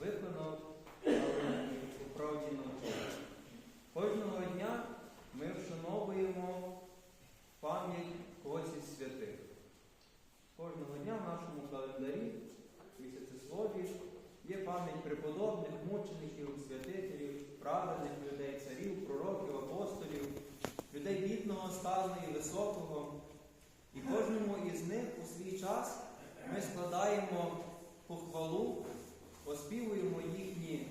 виконав, але у правді навчав. Кожного дня ми вшановуємо пам'ять когось із святих. Кожного дня в нашому календарі, місяцеслові, є пам'ять преподобних, мучеників, святителів, праведних людей, царів, пророків, апостолів, людей бідного, стану і високого. І кожному із них у свій час ми складаємо похвалу оспівуємо їхні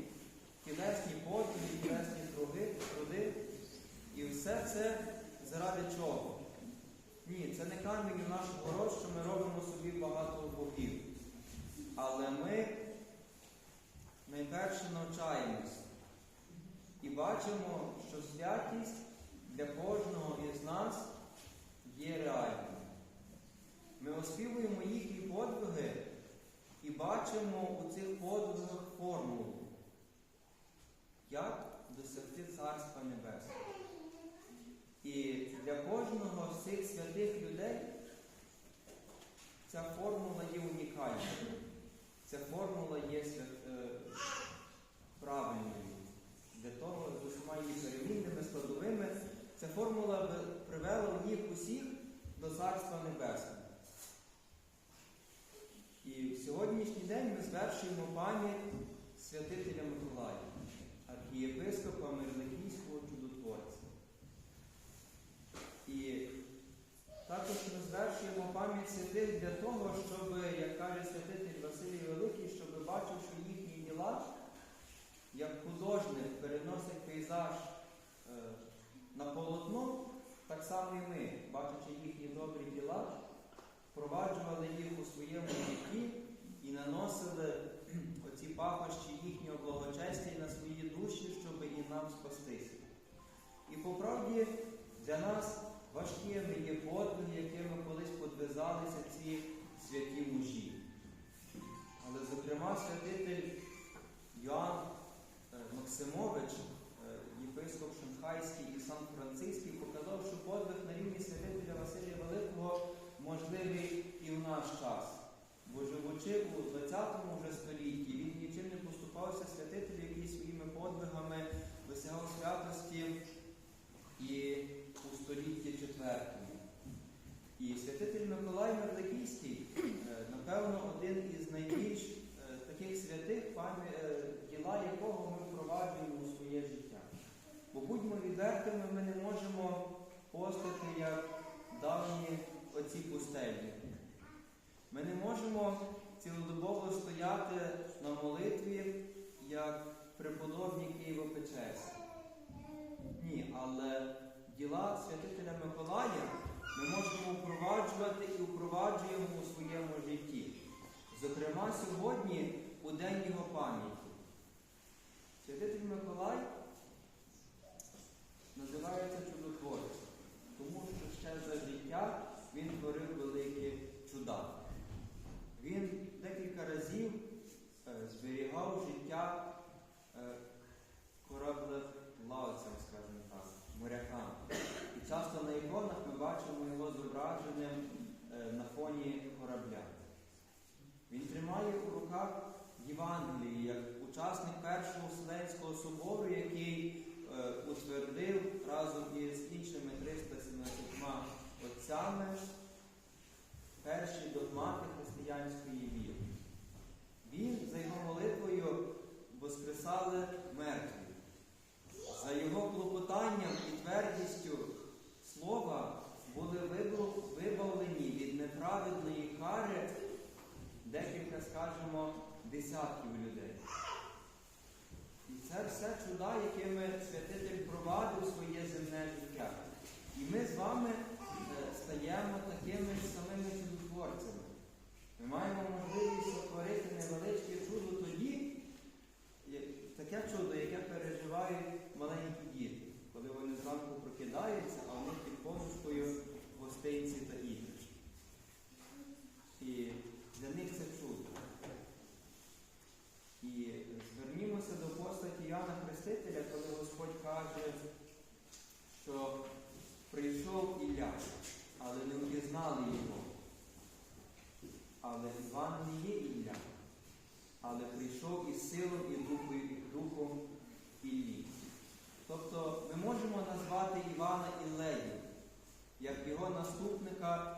тілесні подвиги, тілесні труди. І все це заради чого? Ні, це не камінь у наш город, що ми робимо собі багато богів. Але ми найперше навчаємося і бачимо, що святість для кожного із нас є реальною. Ми оспівуємо їхні подвиги і бачимо у цих подвигах формулу, як досягти Царства Небесного. І для кожного з людей ця формула є унікальною. Ця формула є е, правильною. Для того, з усіма її перемінними, складовими, ця формула привела їх усіх до Царства Небесного. І в сьогоднішній день ми звершуємо пам'ять святителя Миколая, архієпископа Мирликійського чудотворця. І також ми звершуємо пам'ять святих для того, щоб, як каже святитель Василій Великий, щоб бачив, що їхні діла, як художник переносить пейзаж е, на полотно, так само і ми, бачачи їхні добрі діла, впроваджували їх у своєму житті наш час. Бо живучи у 20 вже столітті, він нічим не поступався святителю, який своїми подвигами досягав святості і у столітті четвертому. І святитель Миколай Мерликійський, е, напевно, один із найбільш е, таких святих, е, діла якого ми впроваджуємо своє життя. Бо будьмо відвертими, ми не можемо постати як давні оці пустелі. Ми не можемо цілодобово стояти на молитві, як преподобні Києво-Печерські. Ні, але діла святителя Миколая ми можемо впроваджувати і впроваджуємо у своєму житті. Зокрема, сьогодні у День його пам'яті. Святитель Миколай називається чудотворцем, тому що ще за життя він творив великі чуда. Він декілька разів е, зберігав життя е, кораблеплавцям, скажімо так, морякам. І часто на іконах ми бачимо його зображеним е, на фоні корабля. Він тримає у руках Євангелії як учасник Першого Вселенського собору, який е, утвердив разом із іншими 317 отцями перші догмати десятків людей. І це все чуда, якими святитель провадив своє земне життя. І ми з вами е, стаємо такими ж самими чудотворцями. Ми маємо можливість сотворити невеличке чудо тоді, таке чудо, яке переживають маленькі діти, коли вони зранку прокидаються, а них під подушкою гостинці та іграшки. І для них це чудо. І звернімося до постаті Яна Хрестителя, коли Господь каже, що прийшов Ілля, але не впізнали його. Але Іван не є Ілля, але прийшов із силою і духом, Іллі. Тобто ми можемо назвати Івана Іллею, як його наступника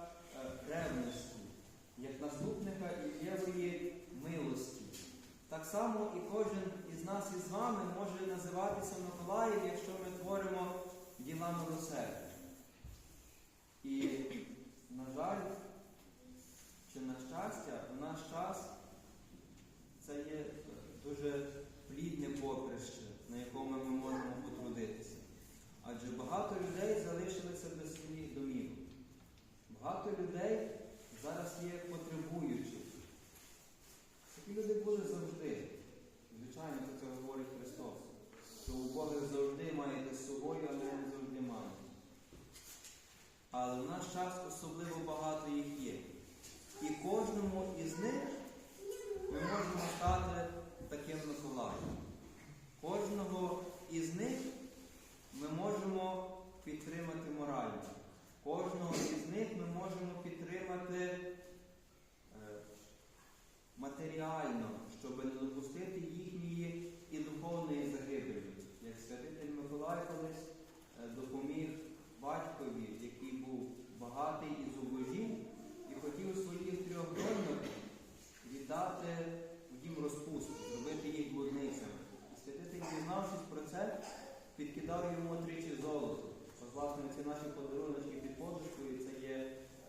само і кожен із нас із вами може називатися Миколаєм, якщо ми творимо діла милосердя. І, на жаль, чи на щастя, в наш час це є дуже плідне поприще, на якому ми можемо потрудитися. Адже багато людей залишилися без своїх домівок. Багато людей зараз є потребуючих. Такі люди були завжди. Звичайно, про це говорить Христос. Що у Бога завжди маєте з собою, а ми не завжди маємо. Але в час особливо багато їх є. І кожному із них ми можемо стати таким Миколаєм. Кожного із них ми можемо підтримати морально. Кожного із них ми можемо підтримати е, матеріально, щоб не допустити їхньої і духовної загибелі. Як святитель Миколай колись е, допоміг батькові, який був багатий і зубожів, і хотів своїх трьох доньок віддати в дім розпусту, зробити їх блудницями. І святитель, дізнавшись про це, підкидав йому тричі золото. От, власне, ці наші подарунки під подушкою, це є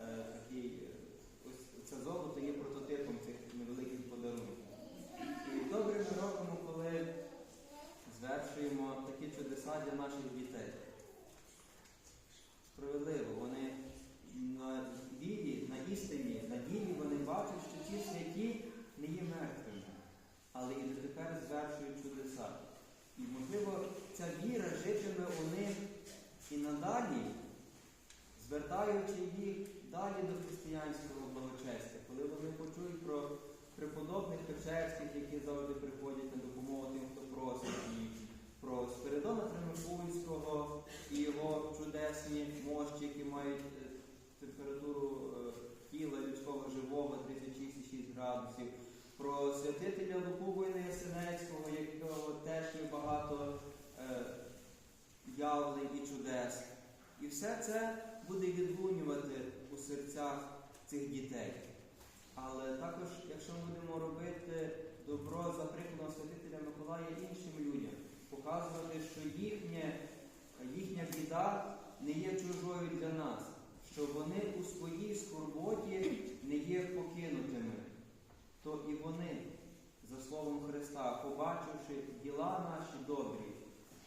е, такий, е, ось це золото є прототипом цих невеликих подарунків. І добре ми робимо, коли звершуємо такі для наших дітей. Справедливо, вони на вірі, на істині, на ділі вони бачать, що ті святі не є мертвими, але і дотепер звершують чудеса. І, можливо, ця віра житиме у них і надалі, звертаючи їх далі до християнського благочестя, коли вони почують про преподобних Печерських, які завжди приходять на допомогу тим, хто просить, і про Спиридона Тримифуйського і його чудесні мощі, які мають е, температуру е, тіла людського живого 36,6 градусів, про святителя Лукубина Ясенецького, якого теж є багато е, явлень і чудес. І все це буде відлунювати у серцях цих дітей. Але також, якщо ми будемо робити добро за прикладом святителя Миколая іншим людям, показувати, що їхнє, їхня біда не є чужою для нас, що вони у своїй скорботі не є покинутими, то і вони, за словом Христа, побачивши діла наші добрі,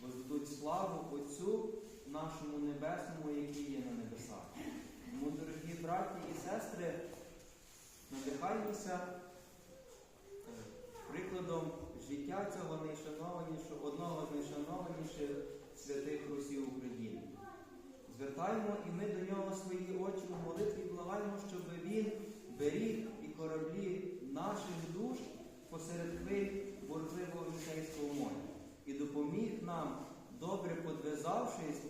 воздадуть славу Отцю нашому Небесному, який є на небесах. Тому, дорогі браті і сестри, надихаймося е, прикладом життя цього найшанованішого, одного з найшанованіших святих Русів України. Звертаємо і ми до нього свої очі у молитві і благаємо, щоб він беріг і кораблі наших душ посеред хвиль борливого Вітейського моря і допоміг нам, добре подвизавшись.